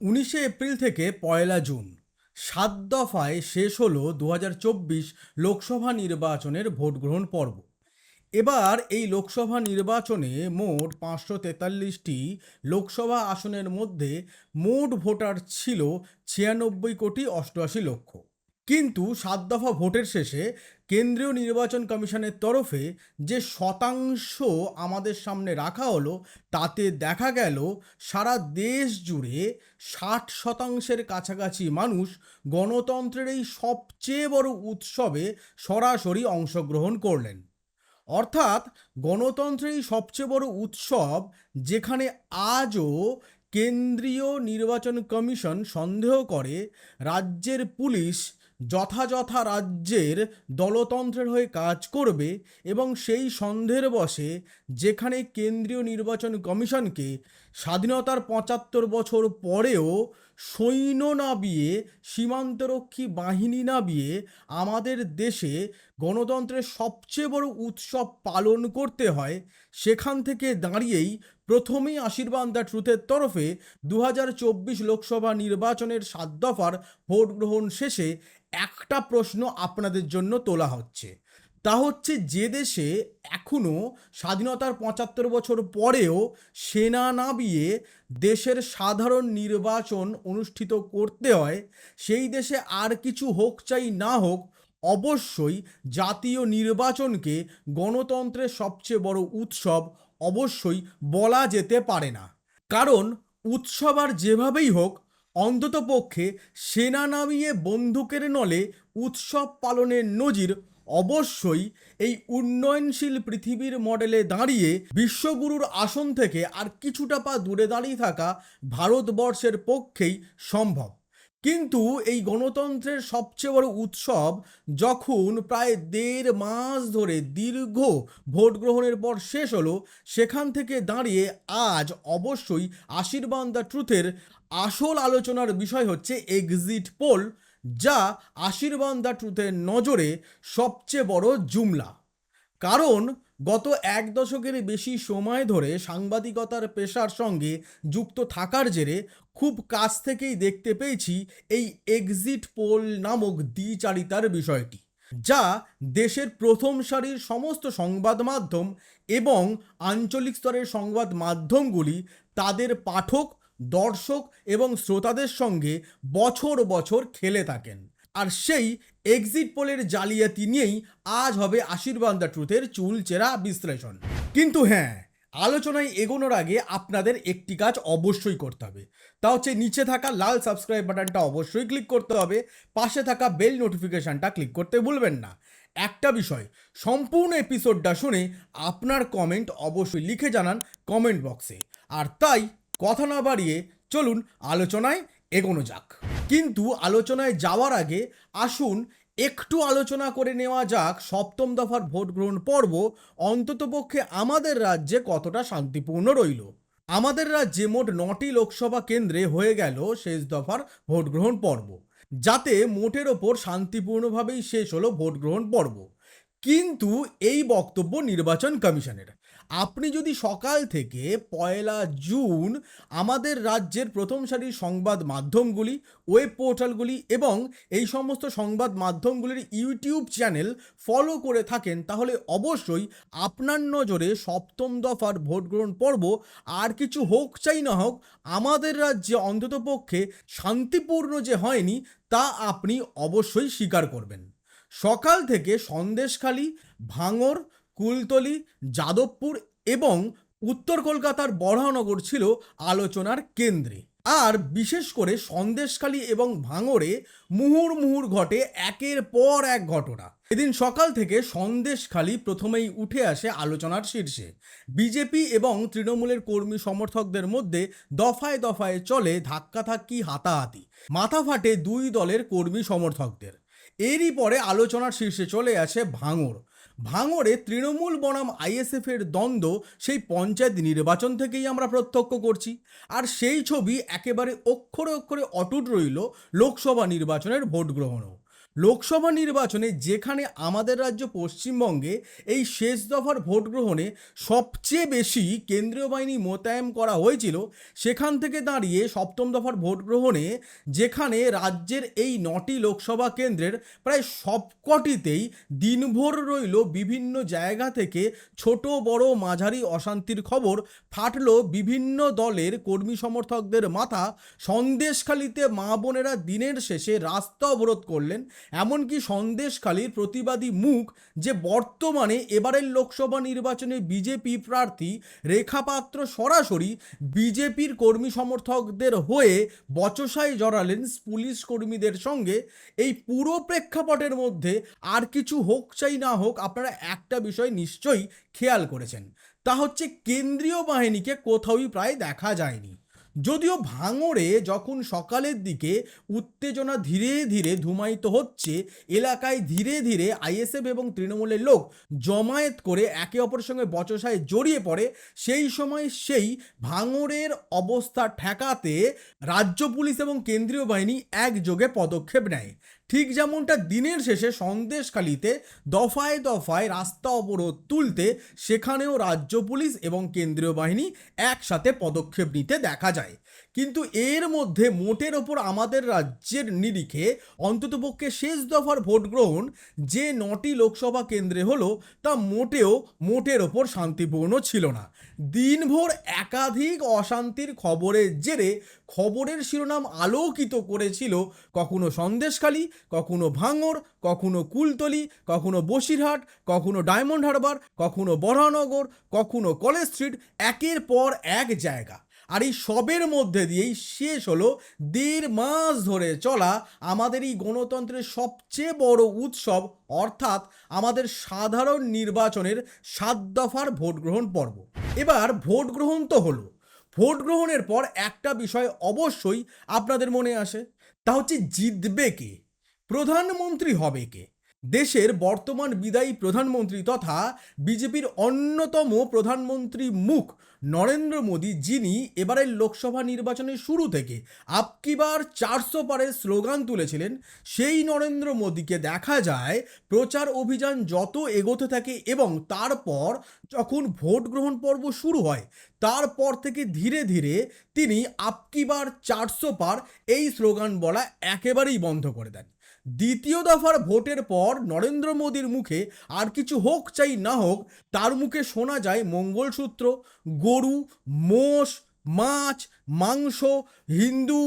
উনিশে এপ্রিল থেকে পয়লা জুন। সাত দফায় শেষ হল দু হাজার চব্বিশ লোকসভা নির্বাচনের ভোটগ্রহণ পর্ব। এবার এই লোকসভা নির্বাচনে মোট পাঁচশো তেতাল্লিশটি লোকসভা আসনের মধ্যে মোট ভোটার ছিল ছিয়ানব্বই কোটি অষ্টআশি লক্ষ। কিন্তু সাত দফা ভোটের শেষে কেন্দ্রীয় নির্বাচন কমিশনের তরফে যে শতাংশ আমাদের সামনে রাখা হলো, তাতে দেখা গেল সারা দেশ জুড়ে ষাট শতাংশের কাছাকাছি মানুষ গণতন্ত্রের এই সবচেয়ে বড় উৎসবে সরাসরি অংশগ্রহণ করলেন। অর্থাৎ গণতন্ত্রের এই সবচেয়ে বড় উৎসব যেখানে আজও কেন্দ্রীয় নির্বাচন কমিশন সন্দেহ করে, রাজ্যের পুলিশ যথাযথ রাজ্যের দলতন্ত্রের হয়ে কাজ করবে এবং সেই সন্দেহের বসে যেখানে কেন্দ্রীয় নির্বাচন কমিশনকে স্বাধীনতার পঁচাত্তর বছর পরেও সৈন্য নাবিয়ে, সীমান্তরক্ষী বাহিনী নাবিয়ে আমাদের দেশে গণতন্ত্রের সবচেয়ে বড় উৎসব পালন করতে হয়, সেখান থেকে দাঁড়িয়েই প্রথমেই আশীর্বাদ দ্য ট্রুথের তরফে দু হাজার চব্বিশ লোকসভা নির্বাচনের সাত দফার ভোট গ্রহণ শেষে একটা প্রশ্ন আপনাদের জন্য তোলা হচ্ছে। তা হচ্ছে যে দেশে এখনও স্বাধীনতার পঁচাত্তর বছর পরেও সেনা নাবিয়ে দেশের সাধারণ নির্বাচন অনুষ্ঠিত করতে হয়, সেই দেশে আর কিছু হোক চাই না হোক, অবশ্যই জাতীয় নির্বাচনকে গণতন্ত্রের সবচেয়ে বড় উৎসব অবশ্যই বলা যেতে পারে না। কারণ উৎসব আর যেভাবেই হোক অন্ততপক্ষে সেনা নামিয়ে বন্দুকের নলে উৎসব পালনের নজির অবশ্যই এই উন্নয়নশীল পৃথিবীর মডেলে দাঁড়িয়ে বিশ্বগুরুর আসন থেকে আর কিছুটা পা দূরে দাঁড়িয়ে থাকা ভারতবর্ষের পক্ষেই সম্ভব। কিন্তু এই গণতন্ত্রের সবচেয়ে বড় উৎসব যখন প্রায় দেড় মাস ধরে দীর্ঘ ভোট গ্রহণের পর শেষ হলো, সেখান থেকে দাঁড়িয়ে আজ অবশ্যই আশীর্বাদ দ্য ট্রুথের আসল আলোচনার বিষয় হচ্ছে এক্সিট পোল যা আশীর্বাদ দ্য ট্রুথের নজরে সবচেয়ে বড় জুমলা। কারণ গত এক দশকের বেশি সময় ধরে সাংবাদিকতার পেশার সঙ্গে যুক্ত থাকার জেরে খুব কাছ থেকেই দেখতে পেয়েছি এই এক্সিট পোল নামক দ্বিচারিতার বিষয়টি, যা দেশের প্রথম সারির সমস্ত সংবাদ মাধ্যম এবং আঞ্চলিক স্তরের সংবাদ মাধ্যমগুলি তাদের পাঠক দর্শক এবং শ্রোতাদের সঙ্গে বছর বছর খেলে থাকেন। আর সেই এক্সিট পোলের জালিয়াতি নিয়েই আজ হবে আশীর্বাদ দ্য ট্রুথের চুল চেরা বিশ্লেষণ। কিন্তু হ্যাঁ আলোচনায় এগোনোর আগে আপনাদের একটি কাজ অবশ্যই করতে হবে। তা হচ্ছে নিচে থাকা লাল সাবস্ক্রাইব বাটনটা অবশ্যই ক্লিক করতে হবে, পাশে থাকা বেল নোটিফিকেশনটা ক্লিক করতে ভুলবেন না। একটা বিষয়, সম্পূর্ণ এপিসোডটা শুনে আপনার কমেন্ট অবশ্যই লিখে জানান কমেন্ট বক্সে আর তাই কথা না বাড়িয়ে চলুন আলোচনায় এগোনো যাক। কিন্তু আলোচনায় যাওয়ার আগে আসুন একটু আলোচনা করে নেওয়া যাক সপ্তম দফার ভোট গ্রহণ পর্ব অন্ততপক্ষে আমাদের রাজ্যে কতটা শান্তিপূর্ণ রইল। আমাদের রাজ্যে মোট নটি লোকসভা কেন্দ্রে হয়ে গেল শেষ দফার ভোট গ্রহণ পর্ব। যাতে মোটের ওপর শান্তিপূর্ণভাবেই শেষ হলো ভোট গ্রহণ পর্ব। কিন্তু এই বক্তব্য নির্বাচন কমিশনের। আপনি যদি সকাল থেকে পয়লা জুন আমাদের রাজ্যের প্রথম সারির সংবাদ মাধ্যমগুলি, ওয়েব পোর্টালগুলি এবং এই সমস্ত সংবাদ মাধ্যমগুলির ইউটিউব চ্যানেল ফলো করে থাকেন, তাহলে অবশ্যই আপনার নজরে সপ্তম দফার ভোট গ্রহণ পর্ব আর কিছু হোক চাই না হোক, আমাদের রাজ্যে অন্ততপক্ষে শান্তিপূর্ণ যে হয়নি, তা আপনি অবশ্যই স্বীকার করবেন। সকাল থেকে সন্দেশখালী ভাঙর কুলতলি, যাদবপুর এবং উত্তর কলকাতার বড়ানগর ছিল আলোচনার কেন্দ্রে। আর বিশেষ করে সন্দেশখালী এবং ভাঙরে মুহুর মুহুর ঘটে একের পর এক ঘটনা। এদিন সকাল থেকে সন্দেশখালী প্রথমেই উঠে আসে আলোচনার শীর্ষে। বিজেপি এবং তৃণমূলের কর্মী সমর্থকদের মধ্যে দফায় দফায় চলে ধাক্কাধাক্কি হাতাহাতি। মাথা ফাটে দুই দলের কর্মী সমর্থকদের। এরই পরে আলোচনার শীর্ষে চলে আসে ভাঙর ভাঙড়ে তৃণমূল বনাম আইএসএফের দ্বন্দ্ব সেই পঞ্চায়েত নির্বাচন থেকেই আমরা প্রত্যক্ষ করছি। আর সেই ছবি একেবারে অক্ষরে অক্ষরে অটুট রইল লোকসভা নির্বাচনের ভোট গ্রহণও লোকসভা নির্বাচনে যেখানে আমাদের রাজ্য পশ্চিমবঙ্গে এই শেষ দফার ভোট গ্রহণে সবচেয়ে বেশি কেন্দ্রীয় বাহিনী মোতায়েন করা হয়েছিল, সেখান থেকে দাঁড়িয়ে সপ্তম দফার ভোট গ্রহণে যেখানে রাজ্যের এই নটি লোকসভা কেন্দ্রের প্রায় সবকটিতেই দিনভর রইল বিভিন্ন জায়গা থেকে ছোট, বড়, মাঝারি অশান্তির খবর। ফাটলো বিভিন্ন দলের কর্মী সমর্থকদের মাথা সন্দেশখালিতে মা বোনেরা দিনের শেষে রাস্তা অবরোধ করলেন। এমনকি সন্দেশখালীর প্রতিবাদী মুখ যে বর্তমানে এবারের লোকসভা নির্বাচনে বিজেপি প্রার্থী রেখা পাত্র সরাসরি বিজেপির কর্মী সমর্থকদের হয়ে বচসায় জড়ালেন পুলিশ কর্মীদের সঙ্গে। এই পুরো প্রেক্ষাপটের মধ্যে আর কিছু হোক চাই না হোক আপনারা একটা বিষয় নিশ্চয়ই খেয়াল করেছেন। তা হচ্ছে কেন্দ্রীয় বাহিনীকে কোথাওই প্রায় দেখা যায়নি। যদিও ভাঙড়ে যখন সকালের দিকে উত্তেজনা ধীরে ধীরে ধুমায়িত হচ্ছে, এলাকায় ধীরে ধীরে আইএসএফ এবং তৃণমূলের লোক জমায়েত করে একে অপরের সঙ্গে বচসায় জড়িয়ে পড়ে, সেই সময় সেই ভাঙড়ের অবস্থা ঠেকাতে রাজ্য পুলিশ এবং কেন্দ্রীয় বাহিনী একযোগে পদক্ষেপ নেয়। ঠিক যেমনটা দিনের শেষে সন্দেশখালিতে দফায় দফায় রাস্তা অবরোধ তুলতে সেখানেও রাজ্য পুলিশ এবং কেন্দ্রীয় বাহিনী একসাথে পদক্ষেপ নিতে দেখা যায়। কিন্তু এর মধ্যে মোটের ওপর আমাদের রাজ্যের নিরিখে অন্ততপক্ষে শেষ দফার ভোট গ্রহণ যে নটি লোকসভা কেন্দ্রে হলো তা মোটেও, মোটের ওপর শান্তিপূর্ণ ছিল না। দিনভর একাধিক অশান্তির খবরের জেরে খবরের শিরোনাম আলোকিত করেছিল কখনো সন্দেশখালী, কখনো ভাঙর কখনো কুলতলি, কখনো বসিরহাট, কখনো ডায়মন্ড হারবার, কখনো বরহানগর কখনো কলেজ স্ট্রিট, একের পর এক জায়গা। আর এই সবের মধ্যে দিয়েই শেষ হলো দেড় মাস ধরে চলা আমাদের এই গণতন্ত্রের সবচেয়ে বড় উৎসব, অর্থাৎ আমাদের সাধারণ নির্বাচনের সাত দফার ভোট গ্রহণ পর্ব। এবার ভোট গ্রহণ তো হলো। ভোট গ্রহণের পর একটা বিষয় অবশ্যই আপনাদের মনে আসে, তা হচ্ছে জিতবে কে? প্রধানমন্ত্রী হবে কে? দেশের বর্তমান বিদায়ী প্রধানমন্ত্রী তথা বিজেপির অন্যতম প্রধানমন্ত্রী মুখ নরেন্দ্র মোদী যিনি এবারের লোকসভা নির্বাচনের শুরু থেকে আপকিবার চারশো পারের স্লোগান তুলেছিলেন, সেই নরেন্দ্র মোদীকে দেখা যায় প্রচার অভিযান যত এগোতে থাকে এবং তারপর যখন ভোট গ্রহণ পর্ব শুরু হয়, তারপর থেকে ধীরে ধীরে তিনি আপকিবার চারশো পার এই স্লোগান বলা একেবারেই বন্ধ করে দেন। দ্বিতীয় দফার ভোটের পর নরেন্দ্র মোদীর মুখে আর কিছু হোক চাই না হোক, তার মুখে শোনা যায় মঙ্গলসূত্র, গরু, মোষ, মাছ, মাংস, হিন্দু,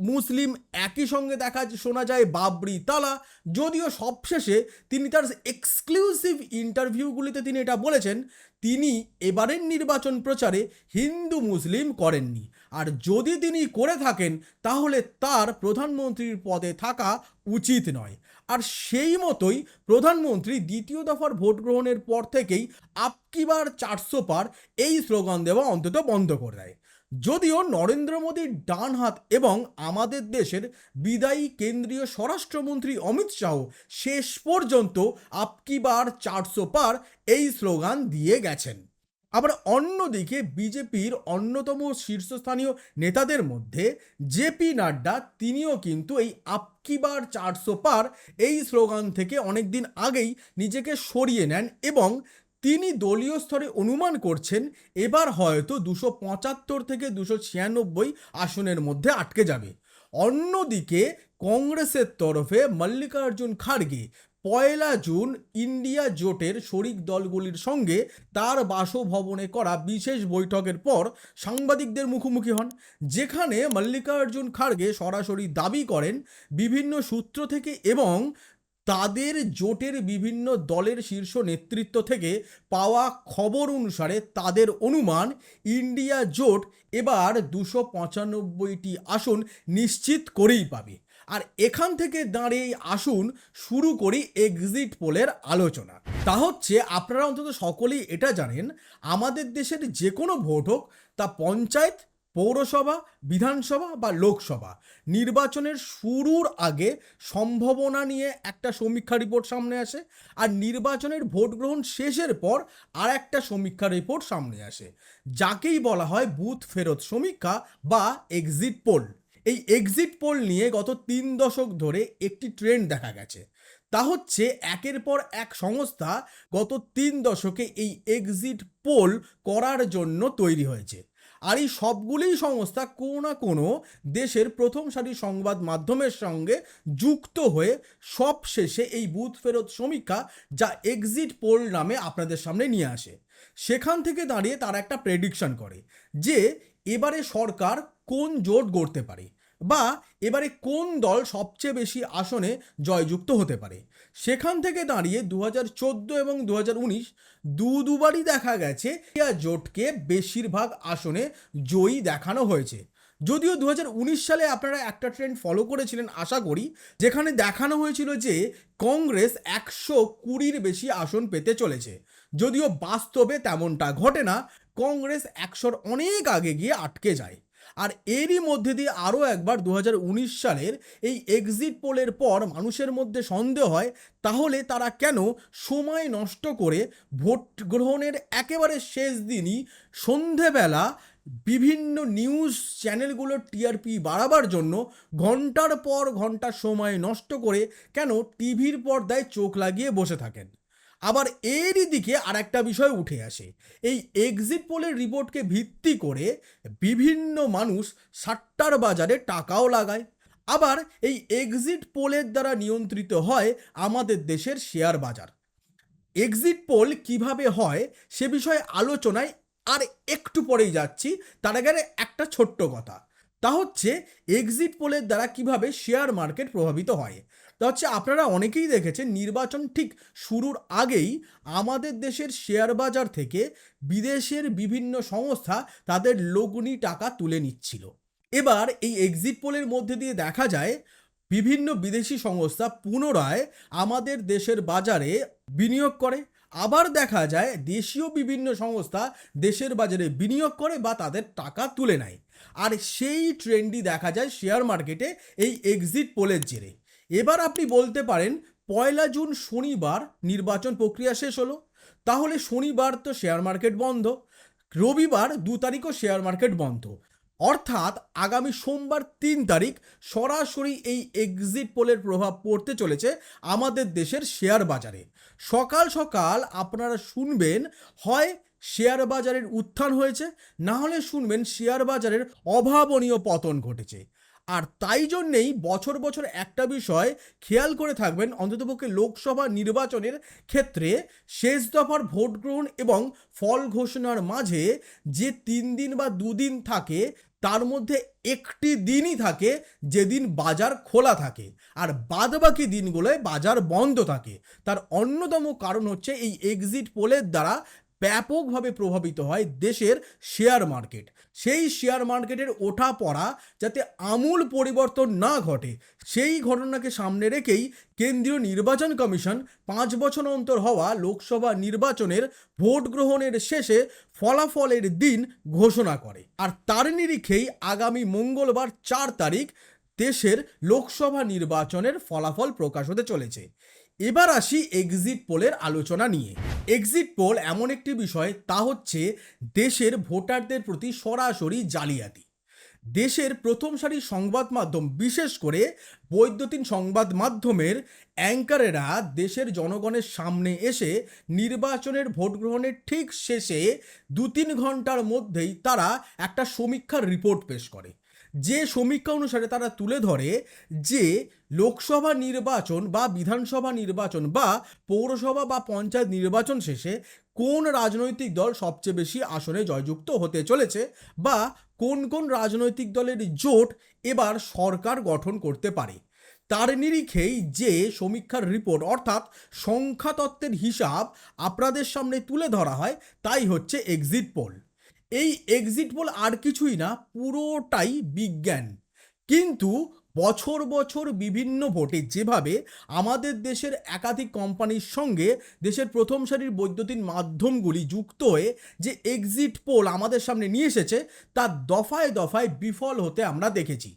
মুসলিম একই সঙ্গে দেখা শোনা যায় বাবরি তালা। যদিও সবশেষে তিনি তার এক্সক্লুসিভ ইন্টারভিউগুলিতে তিনি এটা বলেছেন, তিনি এবারের নির্বাচন প্রচারে হিন্দু মুসলিম করেননি। আর যদি তিনি করে থাকেন, তাহলে তার প্রধানমন্ত্রীর পদে থাকা উচিত নয়। আর সেই মতোই প্রধানমন্ত্রী দ্বিতীয় দফার ভোট গ্রহণের পর থেকেই আপকিবার চারশো পার এই স্লোগান দেওয়া অন্তত বন্ধ করে দেয়। যদিও নরেন্দ্র মোদীর ডান হাত এবং আমাদের দেশের বিদায়ী কেন্দ্রীয় স্বরাষ্ট্রমন্ত্রী অমিত শাহ শেষ পর্যন্ত আপকিবার চারশো পার এই স্লোগান দিয়ে গেছেন। আবার অন্যদিকে বিজেপির অন্যতম শীর্ষস্থানীয় নেতাদের মধ্যে জেপি নাড্ডা, তিনিও কিন্তু এই আপকিবার চারশো পার এই স্লোগান থেকে অনেকদিন আগেই নিজেকে সরিয়ে নেন এবং তিনি দলীয় স্তরে অনুমান করছেন, এবার হয়তো দুশো পঁচাত্তর থেকে দুশো ছিয়ানব্বই আসনের মধ্যে আটকে যাবে। অন্যদিকে কংগ্রেসের তরফে মল্লিকার্জুন খাড়গে পয়লা জুন ইন্ডিয়া জোটের শরিক দলগুলির সঙ্গে তার বাসভবনে করা বিশেষ বৈঠকের পর সাংবাদিকদের মুখোমুখি হন, যেখানে মল্লিকার্জুন খাড়গে সরাসরি দাবি করেন বিভিন্ন সূত্র থেকে এবং তাদের জোটের বিভিন্ন দলের শীর্ষ নেতৃত্ব থেকে পাওয়া খবর অনুসারে তাদের অনুমান ইন্ডিয়া জোট এবার দুশো পঁচানব্বইটি আসন নিশ্চিত করেই পাবে। আর এখান থেকে দাঁড়িয়ে আসুন, শুরু করি এক্সিট পোলের আলোচনা। তা হচ্ছে, আপনারা অন্তত সকলেই এটা জানেন, আমাদের দেশের যে কোনো ভোট হোক, তা পঞ্চায়েত, পৌরসভা, বিধানসভা বা লোকসভা, নির্বাচনের শুরুর আগে সম্ভাবনা নিয়ে একটা সমীক্ষা রিপোর্ট সামনে আসে, আর নির্বাচনের ভোট গ্রহণ শেষের পর আর একটা সমীক্ষা রিপোর্ট সামনে আসে। যাকেই বলা হয় বুথ ফেরত সমীক্ষা বা এক্সিট পোল এই এক্সিট পোল নিয়ে গত তিন দশক ধরে একটি ট্রেন্ড দেখা গেছে। তা হচ্ছে একের পর এক সংস্থা গত তিন দশকে এই এক্সিট পোল করার জন্য তৈরি হয়েছে। আর এই সবগুলোই সংস্থা কোনো না কোনো দেশের প্রথম সারির সংবাদ মাধ্যমের সঙ্গে যুক্ত হয়ে সব শেষে এই বুথ ফেরত সমীক্ষা যা এক্সিট পোল নামে আপনাদের সামনে নিয়ে আসে। সেখান থেকে দাঁড়িয়ে তারা একটা প্রেডিকশন করে যে এবারে সরকার কোন জোট গড়তে পারে বা এবারে কোন দল সবচেয়ে বেশি আসনে জয়যুক্ত হতে পারে? সেখান থেকে দাঁড়িয়ে দু হাজার চোদ্দ এবং দু উনিশ দু দুবারই দেখা গেছে ইন্ডিয়া জোটকে বেশিরভাগ আসনে জয়ী দেখানো হয়েছে। যদিও দু হাজার উনিশ সালে আপনারা একটা ট্রেন্ড ফলো করেছিলেন, আশা করি, যেখানে দেখানো হয়েছিল যে কংগ্রেস একশো কুড়ির বেশি আসন পেতে চলেছে। যদিও বাস্তবে তেমনটা ঘটে না কংগ্রেস একশোর অনেক আগে গিয়ে আটকে যায়। আর এরই মধ্যে দিয়ে আরও একবার দু হাজার উনিশ সালের এই এক্সিট পোলের পর মানুষের মধ্যে সন্দেহ হয়, তাহলে তারা কেন সময় নষ্ট করে ভোট গ্রহণের একেবারে শেষ দিনই সন্ধেবেলা বিভিন্ন নিউজ চ্যানেলগুলোর টিআরপি বাড়াবার জন্য ঘণ্টার পর ঘণ্টা সময় নষ্ট করে কেন টিভির পর্দায় চোখ লাগিয়ে বসে থাকেন। আবার এরই দিকে আর একটা বিষয় উঠে আসে। এই এক্সিট পোলের রিপোর্টকে ভিত্তি করে বিভিন্ন মানুষ সাট্টার বাজারে টাকাও লাগায়। আবার এই এক্সিট পোলের দ্বারা নিয়ন্ত্রিত হয় আমাদের দেশের শেয়ার বাজার। এক্সিট পোল কীভাবে হয় সে বিষয়ে আলোচনায় আর একটু পরেই যাচ্ছি। তার আগে একটা ছোট্ট কথা। তা হচ্ছে এক্সিট পোলের দ্বারা কীভাবে শেয়ার মার্কেট প্রভাবিত হয়? তা হচ্ছে আপনারা অনেকেই দেখেছেন নির্বাচন ঠিক শুরুর আগেই আমাদের দেশের শেয়ার বাজার থেকে বিদেশের বিভিন্ন সংস্থা তাদের লগ্নি টাকা তুলে নিচ্ছিল। এবার এই এক্সিট পোলের মধ্যে দিয়ে দেখা যায় বিভিন্ন বিদেশি সংস্থা পুনরায় আমাদের দেশের বাজারে বিনিয়োগ করে। আবার দেখা যায় দেশীয় বিভিন্ন সংস্থা দেশের বাজারে বিনিয়োগ করে বা তাদের টাকা তুলে নেয়। আর সেই ট্রেন্ডই দেখা যায় শেয়ার মার্কেটে এই এক্সিট পোলের জেরে। এবার আপনি বলতে পারেন পয়লা জুন শনিবার নির্বাচন প্রক্রিয়া শেষ হলো। তাহলে শনিবার তো শেয়ার মার্কেট বন্ধ, রবিবার দু তারিখও শেয়ার মার্কেট বন্ধ। অর্থাৎ আগামী সোমবার তিন তারিখ সরাসরি এই এক্সিট পোলের প্রভাব পড়তে চলেছে আমাদের দেশের শেয়ার বাজারে। সকাল সকাল আপনারা শুনবেন, হয় শেয়ার বাজারের উত্থান হয়েছে, না হলে শুনবেন শেয়ার বাজারের অভাবনীয় পতন ঘটেছে। আর তাই জন্যেই বছর বছর একটা বিষয় খেয়াল করে থাকবেন, অন্ততপক্ষে লোকসভা নির্বাচনের ক্ষেত্রে শেষ দফার ভোট গ্রহণ এবং ফল ঘোষণার মাঝে যে তিন দিন বা দুদিন থাকে, তার মধ্যে একটি দিনই থাকে যেদিন বাজার খোলা থাকে আর বাদবাকি দিনগুলোয় বাজার বন্ধ থাকে। তার অন্যতম কারণ হচ্ছে এই এক্সিট পোলের দ্বারা ব্যাপকভাবে প্রভাবিত হয় দেশের শেয়ার মার্কেট সেই শেয়ার মার্কেটের ওঠা পড়া যাতে আমূল পরিবর্তন না ঘটে, সেই ঘটনাকে সামনে রেখেই কেন্দ্রীয় নির্বাচন কমিশন পাঁচ বছর অন্তর হওয়া লোকসভা নির্বাচনের ভোট গ্রহণের শেষে ফলাফলের দিন ঘোষণা করে। আর তার নিরিখেই আগামী মঙ্গলবার চার তারিখ দেশের লোকসভা নির্বাচনের ফলাফল প্রকাশ হতে চলেছে। এবার আসি এক্সিট পোলের আলোচনা নিয়ে। এক্সিট পোল এমন একটি বিষয়, তা হচ্ছে দেশের ভোটারদের প্রতি সরাসরি জালিয়াতি। দেশের প্রথম সারি সংবাদ মাধ্যম, বিশেষ করে বৈদ্যুতিন সংবাদ মাধ্যমের অ্যাঙ্কারেরা দেশের জনগণের সামনে এসে নির্বাচনের ভোট গ্রহণের ঠিক শেষে দু তিন ঘণ্টার মধ্যেই তারা একটা সমীক্ষার রিপোর্ট পেশ করে। যে সমীক্ষা অনুসারে তারা তুলে ধরে যে লোকসভা নির্বাচন বা বিধানসভা নির্বাচন বা পৌরসভা বা পঞ্চায়েত নির্বাচন শেষে কোন রাজনৈতিক দল সবচেয়ে বেশি আসনে জয়যুক্ত হতে চলেছে বা কোন কোন রাজনৈতিক দলের জোট এবার সরকার গঠন করতে পারে? তার নিরিখেই যে সমীক্ষার রিপোর্ট অর্থাৎ সংখ্যাতত্ত্বের হিসাব আপনাদের সামনে তুলে ধরা হয়, তাই হচ্ছে এক্সিট পোল এই এক্সিট পোল আর কিছুই না, পুরোটাই বিজ্ঞান। কিন্তু বছর বছর বিভিন্ন ভোটে যেভাবে আমাদের দেশের একাধিক কোম্পানির সঙ্গে দেশের প্রথম সারির বৈদ্যুতিন মাধ্যমগুলি যুক্ত হয়ে যে এক্সিট পোল আমাদের সামনে নিয়ে এসেছে, তার দফায় দফায় বিফল হতে আমরা দেখেছি।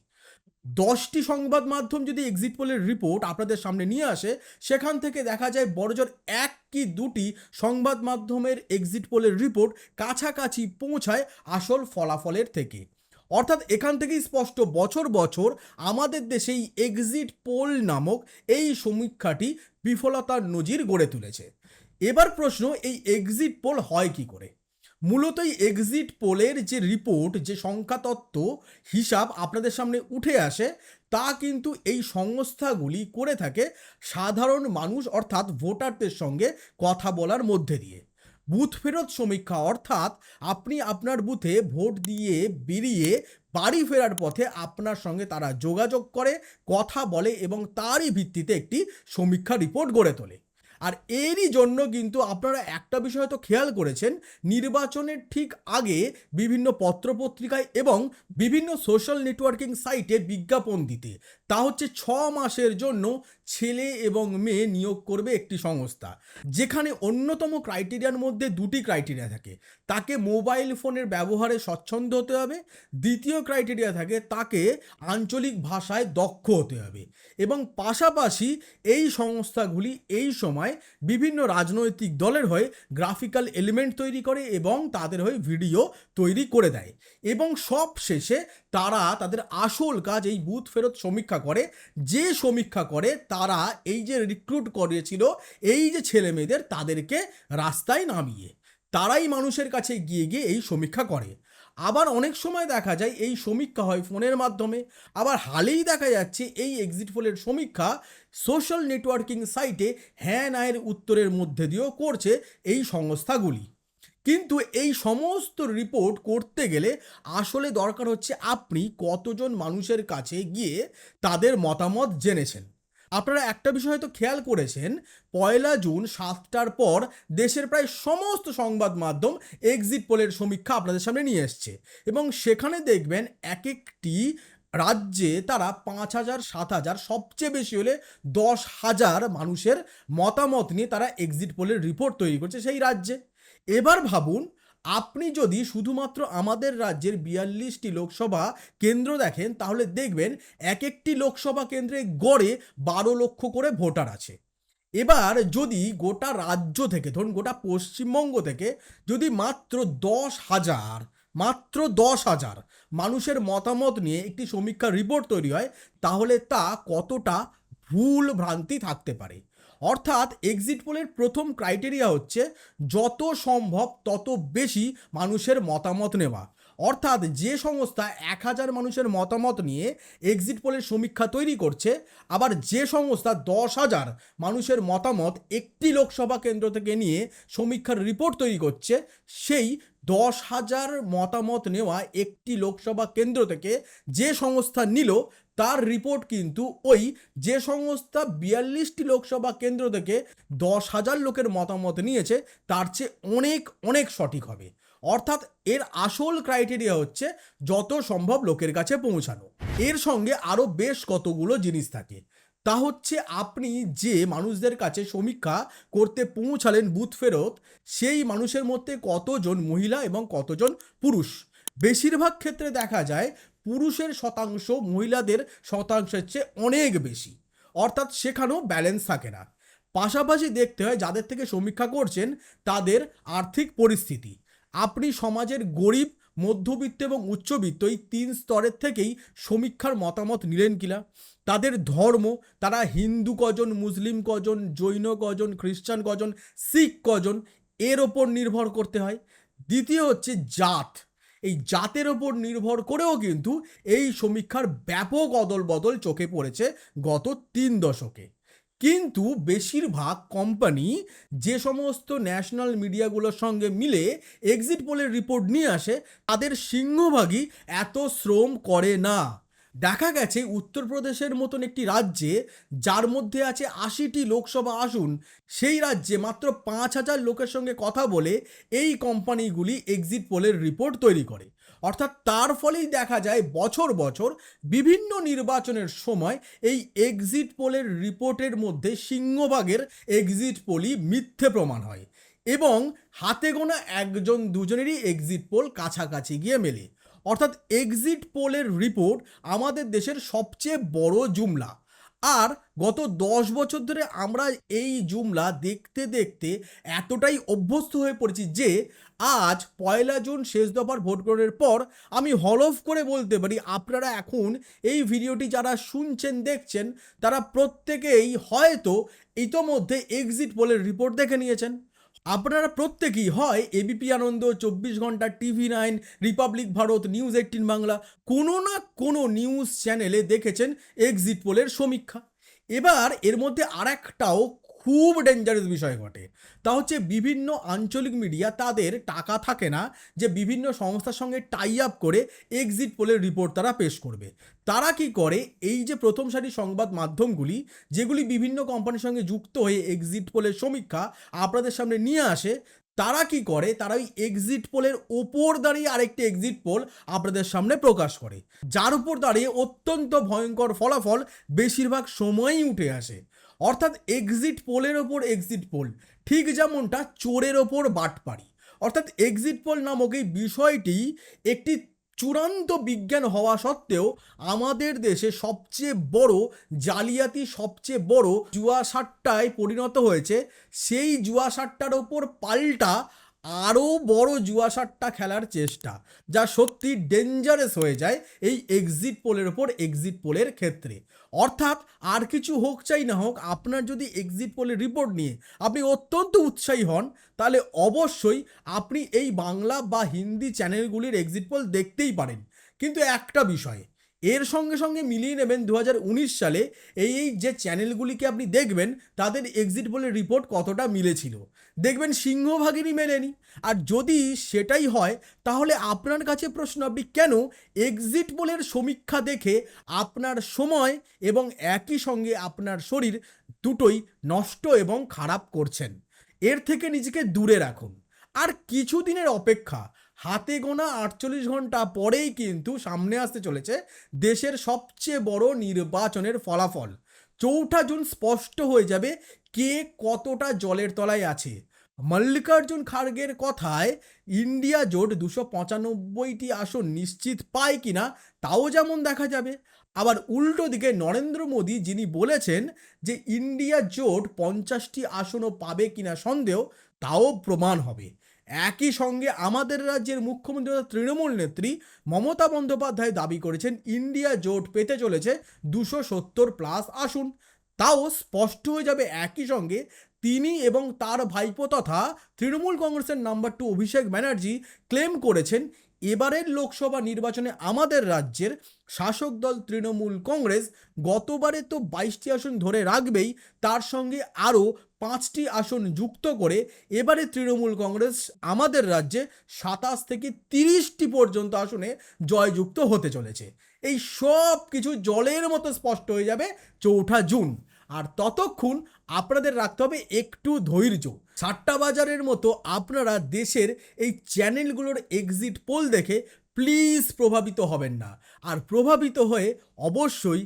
দশটি সংবাদ মাধ্যম যদি এক্সিট পোলের রিপোর্ট আপনাদের সামনে নিয়ে আসে, সেখান থেকে দেখা যায় বড়জোর এক কি দুটি সংবাদ মাধ্যমের এক্সিট পোলের রিপোর্ট কাছাকাছি পৌঁছায় আসল ফলাফলের থেকে। অর্থাৎ এখান থেকেই স্পষ্ট, বছর বছর আমাদের দেশে এই এক্সিট পোল নামক এই সমীক্ষাটি বিফলতার নজির গড়ে তুলেছে। এবার প্রশ্ন, এই এক্সিট পোল হয় কি করে? মূলত এই এক্সিট পোলের যে রিপোর্ট যে সংখ্যাতত্ত্ব, হিসাব আপনাদের সামনে উঠে আসে, তা কিন্তু এই সংস্থাগুলি করে থাকে সাধারণ মানুষ, অর্থাৎ ভোটারদের সঙ্গে কথা বলার মধ্যে দিয়ে। বুথ ফেরত সমীক্ষা, অর্থাৎ আপনি আপনার বুথে ভোট দিয়ে বেরিয়ে বাড়ি ফেরার পথে আপনার সঙ্গে তারা যোগাযোগ করে, কথা বলে এবং তারই ভিত্তিতে একটি সমীক্ষা রিপোর্ট গড়ে তোলে। আর এরই জন্য কিন্তু আপনারা একটা বিষয় তো খেয়াল করেছেন, নির্বাচনের ঠিক আগে বিভিন্ন পত্রপত্রিকায় এবং বিভিন্ন সোশ্যাল নেটওয়ার্কিং সাইটে বিজ্ঞাপন দিতে। তা হচ্ছে ছ মাসের জন্য ছেলে এবং মেয়ে নিয়োগ করবে একটি সংস্থা। যেখানে অন্যতম ক্রাইটেরিয়ার মধ্যে দুটি ক্রাইটেরিয়া থাকে। তাকে মোবাইল ফোনের ব্যবহারে স্বচ্ছন্দ হতে হবে। দ্বিতীয় ক্রাইটেরিয়া থাকে তাকে আঞ্চলিক ভাষায় দক্ষ হতে হবে এবং পাশাপাশি এই সংস্থাগুলি এই সময় বিভিন্ন রাজনৈতিক দলের হয়ে গ্রাফিক্যাল এলিমেন্ট তৈরি করে এবং তাদের হয়ে ভিডিও তৈরি করে দেয় এবং সব শেষে তারা তাদের আসল কাজ এই বুথ ফেরত সমীক্ষা করে। যে সমীক্ষা করে তারা এই যে রিক্রুট করেছিল, এই যে ছেলে মেয়েদের তাদেরকে রাস্তায় নামিয়ে তারাই মানুষের কাছে গিয়ে গিয়ে এই সমীক্ষা করে। আবার অনেক সময় দেখা যায় এই সমীক্ষা হয় ফোনের মাধ্যমে। আবার হালেই দেখা যাচ্ছে এই এক্সিট পোলের সমীক্ষা সোশ্যাল নেটওয়ার্কিং সাইটে হ্যাঁ নায়ের উত্তরের মধ্যে দিয়েও করছে এই সংস্থাগুলি। কিন্তু এই সমস্ত রিপোর্ট করতে গেলে আসলে দরকার হচ্ছে আপনি কতজন মানুষের কাছে গিয়ে তাদের মতামত জেনেছেন। আপনারা একটা বিষয় হয়তো খেয়াল করেছেন, পয়লা জুন সাতটার পর দেশের প্রায় সমস্ত সংবাদ মাধ্যম এক্সিট পোলের সমীক্ষা আপনাদের সামনে নিয়ে এসছে এবং সেখানে দেখবেন এক একটি রাজ্যে তারা পাঁচ হাজার, সাত হাজার, সবচেয়ে বেশি হলে দশ হাজার মানুষের মতামত নিয়ে তারা এক্সিট পোলের রিপোর্ট তৈরি করছে সেই রাজ্যে। এবার ভাবুন আপনি যদি শুধুমাত্র আমাদের রাজ্যের বিয়াল্লিশটি লোকসভা কেন্দ্র দেখেন, তাহলে দেখবেন এক একটি লোকসভা কেন্দ্রে গড়ে বারো লক্ষ করে ভোটার আছে। এবার যদি গোটা রাজ্য থেকে, ধরুন গোটা পশ্চিমবঙ্গ থেকে যদি মাত্র দশ হাজার, মাত্র দশ হাজার মানুষের মতামত নিয়ে একটি সমীক্ষা রিপোর্ট তৈরি হয়, তাহলে তা কতটা ভুল ভ্রান্তি থাকতে পারে? অর্থাৎ এক্সিট পোলের প্রথম ক্রাইটেরিয়া হচ্ছে যত সম্ভব তত বেশি মানুষের মতামত নেওয়া। অর্থাৎ যে সংস্থা এক হাজার মানুষের মতামত নিয়ে এক্সিট পোলের সমীক্ষা তৈরি করছে, আবার যে সংস্থা দশ হাজার মানুষের মতামত একটি লোকসভা কেন্দ্র থেকে নিয়ে সমীক্ষার রিপোর্ট তৈরি করছে, সেই দশ হাজার মতামত নেওয়া একটি লোকসভা কেন্দ্র থেকে যে সংস্থা নিল তার রিপোর্ট কিন্তু ওই যে সংস্থা বিয়াল্লিশটি লোকসভা কেন্দ্র থেকে দশ হাজার লোকের মতামত নিয়েছে, তার চেয়ে অনেক অনেক সঠিক হবে। অর্থাৎ এর আসল ক্রাইটেরিয়া হচ্ছে যত সম্ভব লোকের কাছে পৌঁছানো। এর সঙ্গে আরও বেশ কতগুলো জিনিস থাকে। তা হচ্ছে আপনি যে মানুষদের কাছে সমীক্ষা করতে পৌঁছালেন বুথ ফেরত, সেই মানুষের মধ্যে কতজন মহিলা এবং কতজন পুরুষ? বেশিরভাগ ক্ষেত্রে দেখা যায় পুরুষের শতাংশ মহিলাদের শতাংশের চেয়ে অনেক বেশি। অর্থাৎ সেখানেও ব্যালেন্স থাকে না। পাশাপাশি দেখতে হয় যাদের থেকে সমীক্ষা করছেন, তাদের আর্থিক পরিস্থিতি। আপনি সমাজের গরিব, মধ্যবিত্ত এবং উচ্চবিত্ত এই তিন স্তরের থেকেই সমীক্ষার মতামত নিলেন কিনা তাদের ধর্ম, তারা হিন্দু কজন, মুসলিম কজন, জৈন কজন, খ্রিস্টান কজন, শিখ কজন, এর ওপর নির্ভর করতে হয়। দ্বিতীয় হচ্ছে জাত। এই জাতের ওপর নির্ভর করেও কিন্তু এই সমীক্ষার ব্যাপক অদল বদল চোখে পড়েছে গত তিন দশকে। কিন্তু বেশিরভাগ কোম্পানি যে সমস্ত ন্যাশনাল মিডিয়াগুলোর সঙ্গে মিলে এক্সিট পোলের রিপোর্ট নিয়ে আসে, তাদের সিংহভাগই এত শ্রম করে না। দেখা গেছে উত্তরপ্রদেশের মতন একটি রাজ্যে যার মধ্যে আছে আশিটি লোকসভা আসন, সেই রাজ্যে মাত্র পাঁচ হাজার লোকের সঙ্গে কথা বলে এই কোম্পানিগুলি এক্সিট পোলের রিপোর্ট তৈরি করে। অর্থাৎ তার ফলেই দেখা যায় বছর বছর বিভিন্ন নির্বাচনের সময় এই এক্সিট পোলের রিপোর্টের মধ্যে সিংহভাগের এক্সিট পোলই মিথ্যে প্রমাণ হয় এবং হাতে গোনা একজন দুজনেরই এক্সিট পোল কাছাকাছি গিয়ে মেলে। অর্থাৎ এক্সিট পোলের রিপোর্ট আমাদের দেশের সবচেয়ে বড় জুমলা। আর গত দশ বছর ধরে আমরা এই জুমলা দেখতে দেখতে এতটাই অভ্যস্ত হয়ে পড়েছি যে আজ পয়লা জুন শেষ দফার ভোট গ্রহণের পর আমি হলফ করে বলতে পারি, আপনারা এখন এই ভিডিওটি যারা শুনছেন, দেখছেন, তারা প্রত্যেকেই হয়তো ইতোমধ্যে এক্সিট পোলের রিপোর্ট দেখে নিয়েছেন। আপনারা প্রত্যেকেই হয় এবিপি আনন্দ, চব্বিশ ঘণ্টা TV nine Republic Bharat News eighteen Bangla, কোনো না কোনো নিউজ চ্যানেলে দেখেছেন এক্সিট পোলের সমীক্ষা। এবার এর মধ্যে আর একটাও খুব ডেঞ্জারাস বিষয় ঘটে। তা হচ্ছে বিভিন্ন আঞ্চলিক মিডিয়া তাদের টাকা থাকে না যে বিভিন্ন সংস্থার সঙ্গে টাই আপ করে এক্সিট পোলের রিপোর্ট তারা পেশ করবে। তারা কি করে? এই যে প্রথম সারি সংবাদ মাধ্যমগুলি, যেগুলি বিভিন্ন কোম্পানির সঙ্গে যুক্ত হয়ে এক্সিট পোলের সমীক্ষা আপনাদের সামনে নিয়ে আসে, তারা কি করে? তারা ওই এক্সিট পোলের ওপর দাঁড়িয়ে আরেকটি এক্সিট পোল আপনাদের সামনে প্রকাশ করে। যার উপর দাঁড়িয়ে অত্যন্ত ভয়ঙ্কর ফলাফল বেশিরভাগ সময়ই উঠে আসে। অর্থাৎ এক্সিট পোলের ওপর এক্সিট পোল ঠিক যেমনটা চোরের ওপর বাটপাড়ি। অর্থাৎ এক্সিট পোল নামক এই বিষয়টি একটি চূড়ান্ত বিজ্ঞান হওয়া সত্ত্বেও আমাদের দেশে সবচেয়ে বড়, জালিয়াতি সবচেয়ে বড় জুয়া সাট্টায় পরিণত হয়েছে। সেই জুয়া সাট্টার ওপর পাল্টা আরও বড় জুয়া সাট্টা খেলার চেষ্টা, যা সত্যি ডেঞ্জারাস হয়ে যায় এই এক্সিট পোলের ওপর এক্সিট পোলের ক্ষেত্রে। অর্থাৎ আর কিছু হোক চাই না হোক, আপনার যদি এক্সিট পোলের রিপোর্ট নিয়ে আপনি অত্যন্ত উৎসাহী হন, তাহলে অবশ্যই আপনি এই বাংলা বা হিন্দি চ্যানেলগুলির এক্সিট পোল দেখতেই পারেন। কিন্তু একটা বিষয় এর সঙ্গে সঙ্গে মিলিয়ে নেবেন দু হাজার উনিশ সালে এই এই যে চ্যানেলগুলিকে আপনি দেখবেন, তাদের এক্সিট পোলের রিপোর্ট কতটা মিলেছিল। দেখবেন সিংহভাগেরই মেলেনি। আর যদি সেটাই হয়, তাহলে আপনার কাছে প্রশ্ন, আপনি কেন এক্সিট পোলের সমীক্ষা দেখে আপনার সময় এবং একই সঙ্গে আপনার শরীর দুটোই নষ্ট এবং খারাপ করছেন? এর থেকে নিজেকে দূরে রাখুন। আর কিছুদিনের অপেক্ষা হাতে গোনা আটচল্লিশ ঘণ্টা পরেই কিন্তু সামনে আসতে চলেছে দেশের সবচেয়ে বড় নির্বাচনের ফলাফল। চৌঠা জুন স্পষ্ট হয়ে যাবে কে কতটা জলের তলায় আছে। মল্লিকার্জুন খাড়গের কথায়, ইন্ডিয়া জোট দুশো পঁচানব্বইটি আসন নিশ্চিত পায় কিনা তাও যেমন দেখা যাবে। আবার উল্টো দিকে নরেন্দ্র মোদী যিনি বলেছেন যে ইন্ডিয়া জোট পঞ্চাশটি আসনও পাবে কিনা সন্দেহ, তাও প্রমাণ হবে। একই সঙ্গে আমাদের রাজ্যের মুখ্যমন্ত্রী তথা তৃণমূল নেত্রী মমতা বন্দ্যোপাধ্যায় দাবি করেছেন, ইন্ডিয়া জোট পেতে চলেছে দুশো সত্তর প্লাস আসুন। তাও স্পষ্ট হয়ে যাবে একই সঙ্গে তিনি এবং তার ভাইপো তথা তৃণমূল কংগ্রেসের number two Abhishek Banerjee claim করেছেন এবারের লোকসভা নির্বাচনে আমাদের রাজ্যের শাসক দল তৃণমূল কংগ্রেস গতবারে তো বাইশটি আসন ধরে রাখবেই, তার সঙ্গে আরও পাঁচটি আসন যুক্ত করে এবারে তৃণমূল কংগ্রেস আমাদের রাজ্যে সাতাশ থেকে তিরিশটি পর্যন্ত আসনে জয়যুক্ত হতে চলেছে। এই সব কিছু জলের মতো স্পষ্ট হয়ে যাবে চৌঠা জুন। আর ততক্ষণ আপনাদের রাখতে হবে একটু ধৈর্য। সাট্টা বাজারের মতো আপনারা দেশের এই চ্যানেলগুলোর এক্সিট পোল দেখে প্লিজ প্রভাবিত হবেন না। আর প্রভাবিত হয়ে অবশ্যই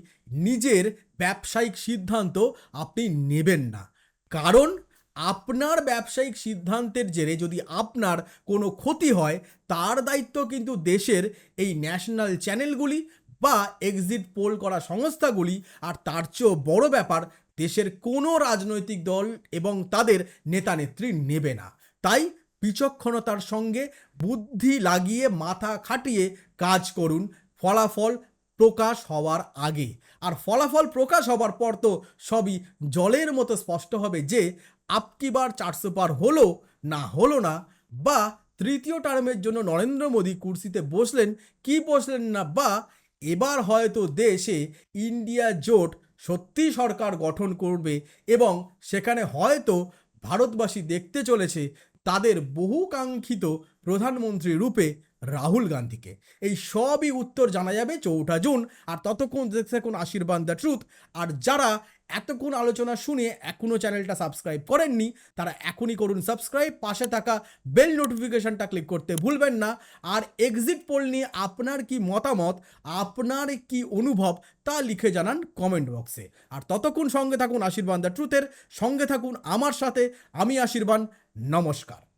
নিজের ব্যবসায়িক সিদ্ধান্ত আপনি নেবেন না। কারণ আপনার ব্যবসায়িক সিদ্ধান্তের জেরে যদি আপনার কোনো ক্ষতি হয়, তার দায়িত্ব কিন্তু দেশের এই ন্যাশনাল চ্যানেলগুলি বা এক্সিট পোল করা সংস্থাগুলি। আর তার চেয়েও বড় ব্যাপার দেশের কোনো রাজনৈতিক দল এবং তাদের নেতা নেত্রী নেবে না। তাই বিচক্ষণতার সঙ্গে বুদ্ধি লাগিয়ে মাথা খাটিয়ে কাজ করুন। ফলাফল প্রকাশ হওয়ার আগে। আর ফলাফল প্রকাশ হওয়ার পর তো সবই জলের মতো স্পষ্ট হবে যে, আপকিবার চারশো পার হলো না হলো না বা তৃতীয় টার্মের জন্য নরেন্দ্র মোদী কুর্সিতে বসলেন, কি বসলেন না বা এবার হয়তো দেশে ইন্ডিয়া জোট সত্যি সরকার গঠন করবে এবং সেখানে হয়তো ভারতবাসী দেখতে চলেছে তাদের বহুকাঙ্ক্ষিত প্রধানমন্ত্রী রূপে রাহুল গান্ধীকে। এই সবই উত্তর জানা যাবে চৌঠা জুন, আর ততক্ষণ দেখতে থাকুন আশীর্বাদ দ্য ট্রুথ। আর যারা এতক্ষণ আলোচনা শুনে এখনও চ্যানেলটা সাবস্ক্রাইব করেননি, তারা এখনই করুন সাবস্ক্রাইব, পাশে থাকা বেল নোটিফিকেশনটা ক্লিক করতে ভুলবেন না। আর এক্সিট পোল নিয়ে আপনার কি মতামত, আপনার কি অনুভব, তা লিখে জানান কমেন্ট বক্সে আর ততক্ষণ সঙ্গে থাকুন আশীর্বাদ দ্য ট্রুথের, সঙ্গে থাকুন আমার সাথে, আমি আশীর্বাদ নমস্কার।